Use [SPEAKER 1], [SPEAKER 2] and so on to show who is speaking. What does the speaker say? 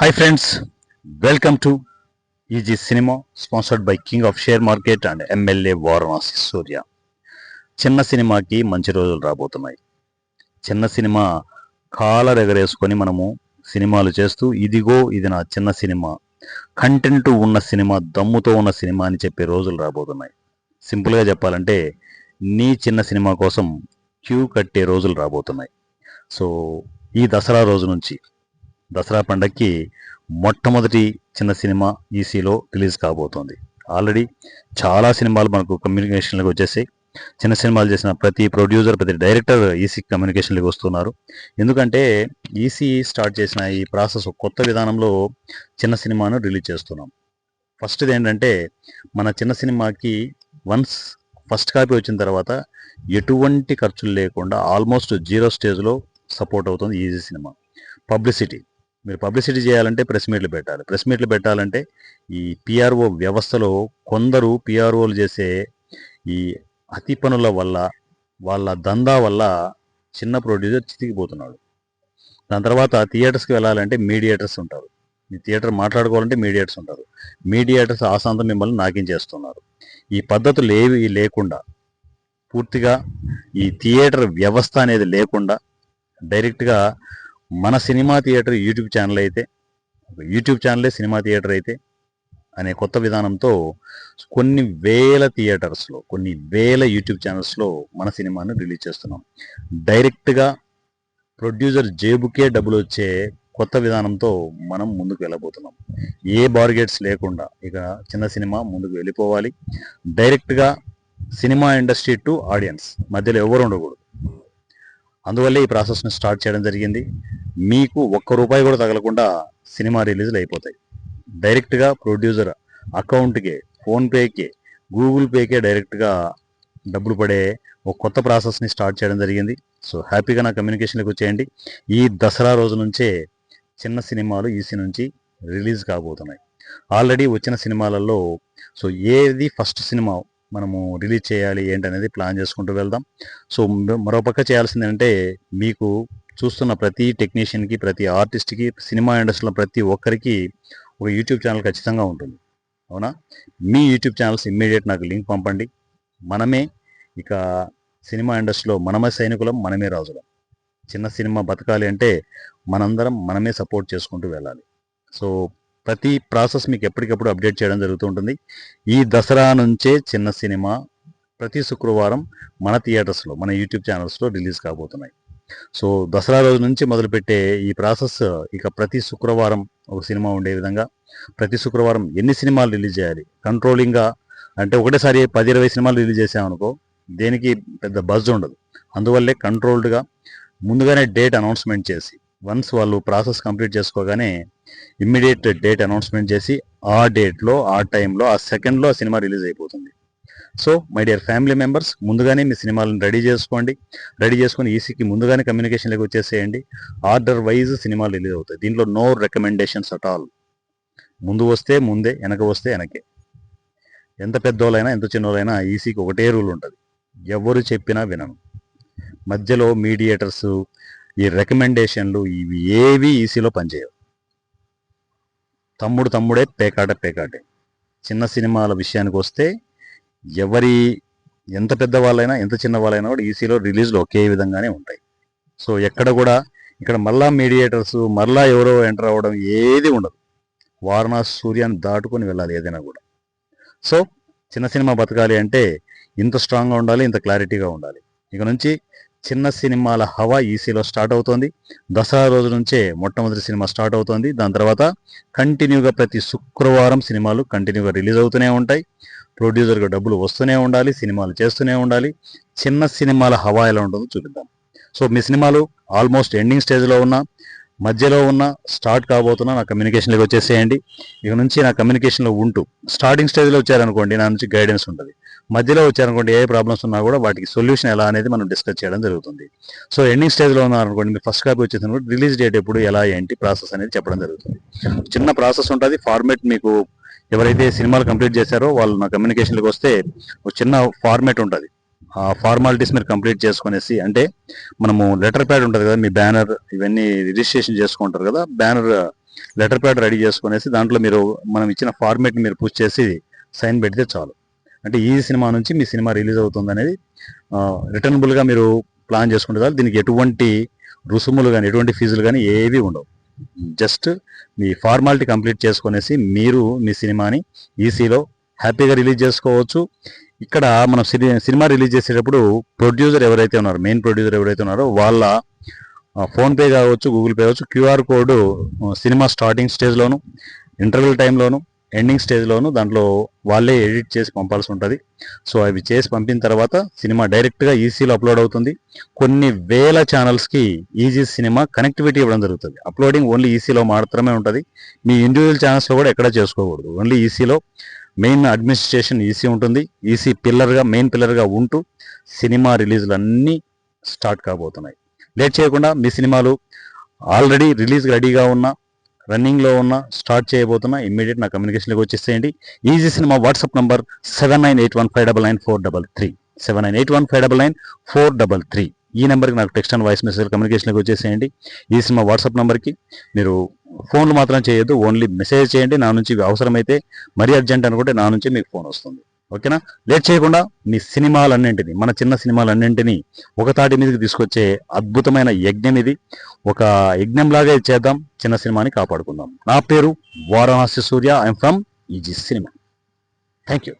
[SPEAKER 1] Hi friends welcome to easy cinema sponsored by king of share market and MLA Varanasi Surya చిన్న సినిమాకి మంచి రోజులు రాబోతున్నాయి. చిన్న సినిమా కాల ఎగరేసుకొని మనము సినిమాలు చేస్తూ ఇదిగో ఇది నా చిన్న సినిమా కంటెంట్ ఉన్న సినిమా దమ్ముతో ఉన్న సినిమా అని చెప్పే రోజులు రాబోతున్నాయి. సింపుల్గా చెప్పాలంటే నీ చిన్న సినిమా కోసం క్యూ కట్టే రోజులు రాబోతున్నాయి. సో ఈ దసరా రోజు నుంచి దసరా పండగకి మొట్టమొదటి చిన్న సినిమా ఈసీలో రిలీజ్ కాబోతోంది. ఆల్రెడీ చాలా సినిమాలు మనకు కమ్యూనికేషన్లోకి వచ్చేసాయి చిన్న సినిమాలు చేసిన ప్రతి ప్రొడ్యూసర్ ప్రతి డైరెక్టర్ ఈసీ కమ్యూనికేషన్లకు వస్తున్నారు. ఎందుకంటే ఈసీ స్టార్ట్ చేసిన ఈ ప్రాసెస్ కొత్త విధానంలో చిన్న సినిమాను రిలీజ్ చేస్తున్నాం. ఫస్ట్ది ఏంటంటే మన చిన్న సినిమాకి వన్స్ ఫస్ట్ కాపీ వచ్చిన తర్వాత ఎటువంటి ఖర్చులు లేకుండా ఆల్మోస్ట్ జీరో స్టేజ్లో సపోర్ట్ అవుతుంది ఈజీ సినిమా. పబ్లిసిటీ. మీరు పబ్లిసిటీ చేయాలంటే ప్రెస్ మీట్లు పెట్టాలి. ప్రెస్ మీట్లు పెట్టాలంటే ఈ పిఆర్ఓ వ్యవస్థలో కొందరు పిఆర్ఓలు చేసే ఈ అతి పనుల వల్ల వాళ్ళ దందా వల్ల చిన్న ప్రొడ్యూసర్ చితికిపోతున్నాడు. దాని తర్వాత థియేటర్స్కి వెళ్ళాలంటే మీడియేటర్స్ ఉంటారు. ఈ థియేటర్ మాట్లాడుకోవాలంటే మీడియేటర్స్ ఉంటారు. మీడియేటర్స్ ఆశాంతం మిమ్మల్ని నాకించేస్తున్నారు ఈ పద్ధతులు ఏవి లేకుండా పూర్తిగా ఈ థియేటర్ వ్యవస్థ అనేది లేకుండా డైరెక్ట్గా మన సినిమా థియేటర్ యూట్యూబ్ ఛానల్ అయితే యూట్యూబ్ ఛానలే సినిమా థియేటర్ అయితే అనే కొత్త విధానంతో కొన్ని వేల థియేటర్స్లో కొన్ని వేల యూట్యూబ్ ఛానల్స్లో మన సినిమాను రిలీజ్ చేస్తున్నాం. డైరెక్ట్గా ప్రొడ్యూసర్ జేబుకే డబ్బులు వచ్చే కొత్త విధానంతో మనం ముందుకు వెళ్ళబోతున్నాం. ఏ బార్గెట్స్ లేకుండా ఇక చిన్న సినిమా ముందుకు వెళ్ళిపోవాలి. డైరెక్ట్గా సినిమా ఇండస్ట్రీ టు ఆడియన్స్ మధ్యలో ఎవరు ఉండకూడదు. అందువల్లే ఈ ప్రాసెస్ని స్టార్ట్ చేయడం జరిగింది. మీకు ఒక్క రూపాయి కూడా తగలకుండా సినిమా రిలీజ్లు అయిపోతాయి. డైరెక్ట్గా ప్రొడ్యూసర్ అకౌంట్కి ఫోన్పేకి గూగుల్ పేకే డైరెక్ట్గా డబ్బులు పడే ఒక కొత్త ప్రాసెస్ని స్టార్ట్ చేయడం జరిగింది. సో హ్యాపీగా నా కమ్యూనికేషన్కి వచ్చేయండి. ఈ దసరా రోజు నుంచే చిన్న సినిమాలు ఈసీ నుంచి రిలీజ్ కాబోతున్నాయి. ఆల్రెడీ వచ్చిన సినిమాలలో సో ఏది ఫస్ట్ సినిమా మనము రిలీజ్ చేయాలి ఏంటనేది ప్లాన్ చేసుకుంటూ వెళ్దాం. సో మరోపక్క చేయాల్సింది అంటే మీకు చూస్తున్న ప్రతి టెక్నీషియన్కి ప్రతి ఆర్టిస్ట్కి సినిమా ఇండస్ట్రీలో ప్రతి ఒక్కరికి ఒక యూట్యూబ్ ఛానల్ ఖచ్చితంగా ఉంటుంది. అవునా? మీ యూట్యూబ్ ఛానల్స్ ఇమ్మీడియట్ నాకు లింక్ పంపండి. మనమే ఇక సినిమా ఇండస్ట్రీలో మనమే సైనికులం మనమే రాజులం. చిన్న సినిమా బతకాలి అంటే మనందరం మనమే సపోర్ట్ చేసుకుంటూ వెళ్ళాలి. సో ప్రతి ప్రాసెస్ మీకు ఎప్పటికప్పుడు అప్డేట్ చేయడం జరుగుతూ ఉంటుంది. ఈ దసరా నుంచే చిన్న సినిమా ప్రతి శుక్రవారం మన థియేటర్స్లో మన యూట్యూబ్ ఛానల్స్లో రిలీజ్ కాబోతున్నాయి. సో దసరా రోజు నుంచి మొదలుపెట్టే ఈ ప్రాసెస్ ఇక ప్రతి శుక్రవారం ఒక సినిమా ఉండే విధంగా ప్రతి శుక్రవారం ఎన్ని సినిమాలు రిలీజ్ చేయాలి? కంట్రోలింగ్గా అంటే ఒకటేసారి పది ఇరవై సినిమాలు రిలీజ్ చేసామనుకో దేనికి పెద్ద బజ్ ఉండదు. అందువల్లే కంట్రోల్డ్గా ముందుగానే డేట్ అనౌన్స్మెంట్ చేసి వన్స్ వాళ్ళు ప్రాసెస్ కంప్లీట్ చేసుకోగానే ఇమ్మీడియట్ డేట్ అనౌన్స్మెంట్ చేసి ఆ డేట్లో ఆ టైంలో ఆ సెకండ్లో ఆ సినిమా రిలీజ్ అయిపోతుంది. So my dear family members ముందుగానే మీ సినిమాలను రెడీ చేసుకోండి. రెడీ చేసుకొని ఈసీకి ముందుగానే కమ్యూనికేషన్లోకి వచ్చేసేయండి. ఆర్డర్ వైజ్ సినిమాలు రిలీజ్ అవుతాయి. దీంట్లో నో రికమెండేషన్స్ అట్ ఆల్ ముందు వస్తే ముందే వెనక వస్తే వెనకే. ఎంత పెద్దోళ్ళైనా ఎంత చిన్నోళ్ళైనా ఈసీకి ఒకటే రూల్ ఉంటుంది. ఎవరు చెప్పినా వినను. మధ్యలో మీడియేటర్స్ ఈ రికమెండేషన్లు ఇవి ఏవి ఈసీలో పనిచేయవు. తమ్ముడు తమ్ముడే పేకాట పేకాటే. చిన్న సినిమాల విషయానికి వస్తే ఎవరి ఎంత పెద్ద వాళ్ళైనా ఎంత చిన్న వాళ్ళైనా కూడా ఈసీలో రిలీజ్లు ఒకే విధంగానే ఉంటాయి. సో ఎక్కడ కూడా ఇక్కడ మళ్ళా మీడియేటర్స్ మళ్ళా ఎవరో ఎంటర్ అవ్వడం ఏది ఉండదు. వారణాసి సూర్యాన్ని దాటుకొని వెళ్ళాలి ఏదైనా కూడా. సో చిన్న సినిమా బతకాలి అంటే ఇంత స్ట్రాంగ్గా ఉండాలి ఇంత క్లారిటీగా ఉండాలి. ఇక నుంచి చిన్న సినిమాల హవా ఈసీలో స్టార్ట్ అవుతోంది. దసరా రోజు నుంచే మొట్టమొదటి సినిమా స్టార్ట్ అవుతోంది. దాని తర్వాత కంటిన్యూగా ప్రతి శుక్రవారం సినిమాలు కంటిన్యూగా రిలీజ్ అవుతూనే ఉంటాయి. ప్రొడ్యూసర్గా డబ్బులు వస్తూనే ఉండాలి సినిమాలు చేస్తూనే ఉండాలి. చిన్న సినిమాల హవా ఎలా ఉంటుందో చూపిద్దాం. సో మీ సినిమాలు ఆల్మోస్ట్ ఎండింగ్ స్టేజ్లో ఉన్నా మధ్యలో ఉన్న స్టార్ట్ కాబోతున్నా నా కమ్యూనికేషన్లోకి వచ్చేసేయండి. ఇక నుంచి నా కమ్యూనికేషన్లో ఉంటూ స్టార్టింగ్ స్టేజ్లో వచ్చారనుకోండి నా నుంచి గైడెన్స్ ఉంటుంది. మధ్యలో వచ్చారనుకోండి ఏ ప్రాబ్లమ్స్ ఉన్నా కూడా వాటికి సొల్యూషన్ ఎలా అనేది మనం డిస్కస్ చేయడం జరుగుతుంది. సో ఎండింగ్ స్టేజ్లో ఉన్నారనుకోండి మీరు ఫస్ట్ కాపీ వచ్చేసిన రిలీజ్ డేట్ ఎప్పుడు ఎలా ఏంటి ప్రాసెస్ అనేది చెప్పడం జరుగుతుంది. చిన్న ప్రాసెస్ ఉంటుంది ఫార్మేట్ మీకు ఎవరైతే సినిమాలు కంప్లీట్ చేశారో వాళ్ళు నా కమ్యూనికేషన్లోకి వస్తే ఒక చిన్న ఫార్మేట్ ఉంటుంది. ఫార్మాలిటీస్ మీరు కంప్లీట్ చేసుకునేసి అంటే మనము లెటర్ ప్యాడ్ ఉంటుంది కదా మీ బ్యానర్ ఇవన్నీ రిజిస్ట్రేషన్ చేసుకుంటారు కదా బ్యానర్ లెటర్ ప్యాడ్ రెడీ చేసుకునేసి దాంట్లో మీరు మనం ఇచ్చిన ఫార్మేట్ని మీరు పూజ చేసి సైన్ పెడితే చాలు. అంటే ఈ సినిమా నుంచి మీ సినిమా రిలీజ్ అవుతుంది అనేది రిటర్నబుల్గా మీరు ప్లాన్ చేసుకుంటే కదా దీనికి ఎటువంటి రుసుములు కానీ ఎటువంటి ఫీజులు కానీ ఏవి ఉండవు. జస్ట్ మీ ఫార్మాలిటీ కంప్లీట్ చేసుకునేసి మీరు మీ సినిమాని ఈసీలో హ్యాపీగా రిలీజ్ చేసుకోవచ్చు. ఇక్కడ మనం సినిమా రిలీజ్ చేసేటప్పుడు ప్రొడ్యూసర్ ఎవరైతే ఉన్నారో మెయిన్ ప్రొడ్యూసర్ ఎవరైతే ఉన్నారో వాళ్ళ ఫోన్పే కావచ్చు గూగుల్ పే కావచ్చు క్యూఆర్ కోడ్ సినిమా స్టార్టింగ్ స్టేజ్లోను ఇంటర్వెల్ టైంలోను ఎండింగ్ స్టేజ్లోను దాంట్లో వాళ్ళే ఎడిట్ చేసి పంపాల్సి ఉంటుంది. సో అవి చేసి పంపిన తర్వాత సినిమా డైరెక్ట్గా ఈసీలో అప్లోడ్ అవుతుంది. కొన్ని వేల ఛానల్స్కి ఈజీ సినిమా కనెక్టివిటీ ఇవ్వడం జరుగుతుంది. అప్లోడింగ్ ఓన్లీ ఈసీలో మాత్రమే ఉంటుంది. మీ ఇండివిజువల్ ఛానల్స్లో కూడా ఎక్కడ చేసుకోకూడదు. ఓన్లీ ఈసీలో మెయిన్ అడ్మినిస్ట్రేషన్ ఈసీ ఉంటుంది. ఈసీ పిల్లర్గా మెయిన్ పిల్లర్గా ఉంటూ సినిమా రిలీజ్లు అన్నీ స్టార్ట్ కాబోతున్నాయి. లేట్ చేయకుండా మీ సినిమాలు ఆల్రెడీ రిలీజ్ రెడీగా ఉన్న రన్నింగ్లో ఉన్న స్టార్ట్ చేయబోతున్నా ఇమ్మీడియట్ నా కమ్యూనికేషన్లోకి వచ్చేసేయండి. Easy cinema WhatsApp number seven nine eight one five double nine four double three. Seven nine eight one five double nine four double three. ఈ నెంబర్కి నాకు టెక్స్ట్ అండ్ వాయిస్ మెసేజ్ కమ్యూనికేషన్లోకి వచ్చేసేయండి. ఈ సినిమా వాట్సాప్ నెంబర్కి మీరు ఫోన్లు మాత్రం చేయొద్దు. ఓన్లీ మెసేజ్ చేయండి. నా నుంచి అవసరమైతే మరీ అర్జెంట్ అనుకుంటే నా నుంచి మీకు ఫోన్ వస్తుంది. ఓకేనా? లేట్ చేయకుండా మీ సినిమాలన్నింటినీ మన చిన్న సినిమాలన్నింటినీ ఒక తాటి మీదకి తీసుకొచ్చే అద్భుతమైన యజ్ఞం ఇది. ఒక యజ్ఞంలాగా ఇది చేద్దాం. చిన్న సినిమాని కాపాడుకుందాం. నా పేరు Varanasi Surya. I'm from easy cinema. Thank you